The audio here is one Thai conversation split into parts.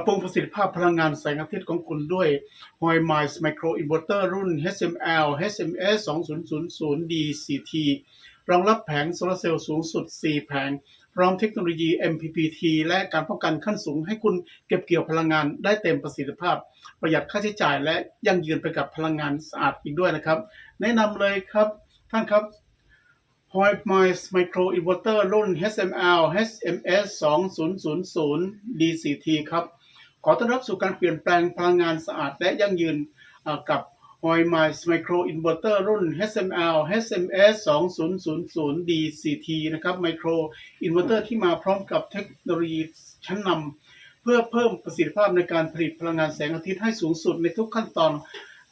ับปรุงประสิทธิภาพพลังงานแสงอาทิตย์ของคุณด้วย h o y m i c e Micro Inverter รุ่น HML HMS 2000 DCT รองรับแผงโซลาร์เซลล์สูงสุด 4 แผง พร้อมเทคโนโลยี MPPT และการป้องกันขั้นสูงให้คุณเก็บเกี่ยวพลังงานได้เต็มประสิทธิภาพ ประหยัดค่าใช้จ่ายและยั่งยืนไปกับพลังงานสะอาดอีกด้วยนะครับ แนะนำเลยครับท่านครับ h o y m i c e Micro Inverter รุ่น HML HMS 2000 DCT ครับ ขอต้อนรับสู่การเปลี่ยนแปลงพลังงานสะอาดและยั่งยืนกับ h o y m i c e Micro Inverter รุ่น HML HMS 2000 DCT นะครับ Micro Inverter ที่มาพร้อมกับเทคโนโลยีชั้นนำเพื่อเพิ่มประสิทธิภาพในการผลิตพลังงานแสงอาทิตย์ให้สูงสุดในทุกขั้นตอน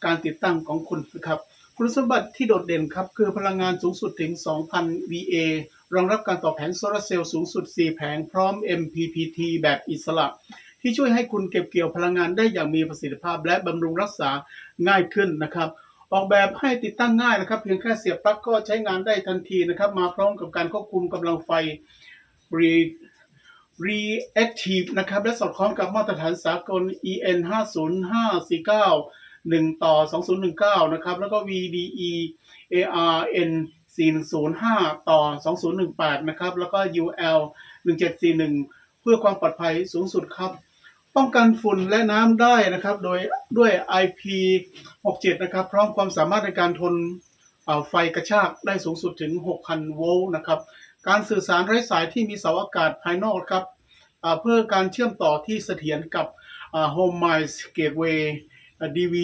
การติดตั้งของคุณนะครับคุณสมบัติที่โดดเด่นครับ คือพลังงานสูงสุดถึง 2,000 VA รองรับการต่อแผงโซลาร์เซลล์สูงสุด 4 แผงพร้อม MPPT แบบอิสระ ที่ช่วยให้คุณเก็บเกี่ยวพลังงานได้อย่างมีประสิทธิภาพ และบำรุงรักษาง่ายขึ้นนะครับออกแบบให้ติดตั้งง่ายนะครับเพียงแค่เสียบปลั๊กก็ใช้งานได้ทันทีนะครับมาพร้อมกับการควบคุมกำลังไฟ Re Reactive นะครับและสอดคล้องกับมาตรฐานสากล EN 50549 1 ต่อ 2019 นะครับ แล้วก็ VDE ARN 4105 ต่อ 2018 นะครับ แล้วก็ UL 1741 เพื่อความปลอดภัยสูงสุดครับ ป้องกันฝุ่นและน้ำได้นะครับ โดยด้วย IP 67 นะครับ พร้อมความสามารถในการทนไฟกระชากได้สูงสุดถึง 6,000 โวลต์นะครับ การสื่อสารไร้สายที่มีเสาอากาศภายนอกครับเพื่อการเชื่อมต่อที่เสถียรกับ Home Miles Gateway DV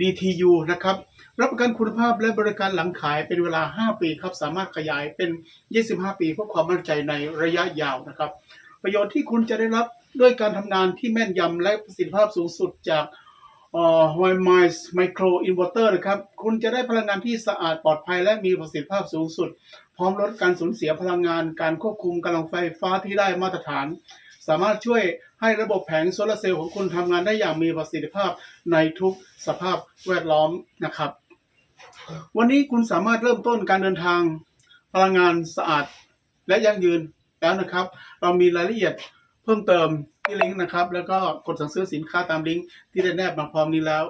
DTU นะครับ รับประกันคุณภาพและบริการหลังขายเป็นเวลา 5 ปีครับ สามารถขยายเป็น 25 ปีเพื่อความมั่นใจในระยะยาวนะครับ ประโยชน์ที่คุณจะได้รับ ด้วยการทำงานที่แม่นยำและประสิทธิภาพสูงสุดจากเอ่อ h o y m i c e Micro Inverter นะครับ คุณจะได้พลังงานที่สะอาดปลอดภัยและมีประสิทธิภาพสูงสุด พร้อมลดการสูญเสียพลังงาน การควบคุมกำลังไฟฟ้าที่ได้มาตรฐาน สามารถช่วยให้ระบบแผงโซลาร์เซลล์ของคุณทำงานได้อย่างมีประสิทธิภาพในทุกสภาพแวดล้อมนะครับ วันนี้คุณสามารถเริ่มต้นการเดินทางพลังงานสะอาดและยั่งยืนแล้วนะครับ เรามีรายละเอียดเพิ่มเติม ที่ลิงก์นะครับ แล้วก็กดสั่งซื้อสินค้าตามลิงก์ที่ได้แนบมาพร้อมนี้แล้ว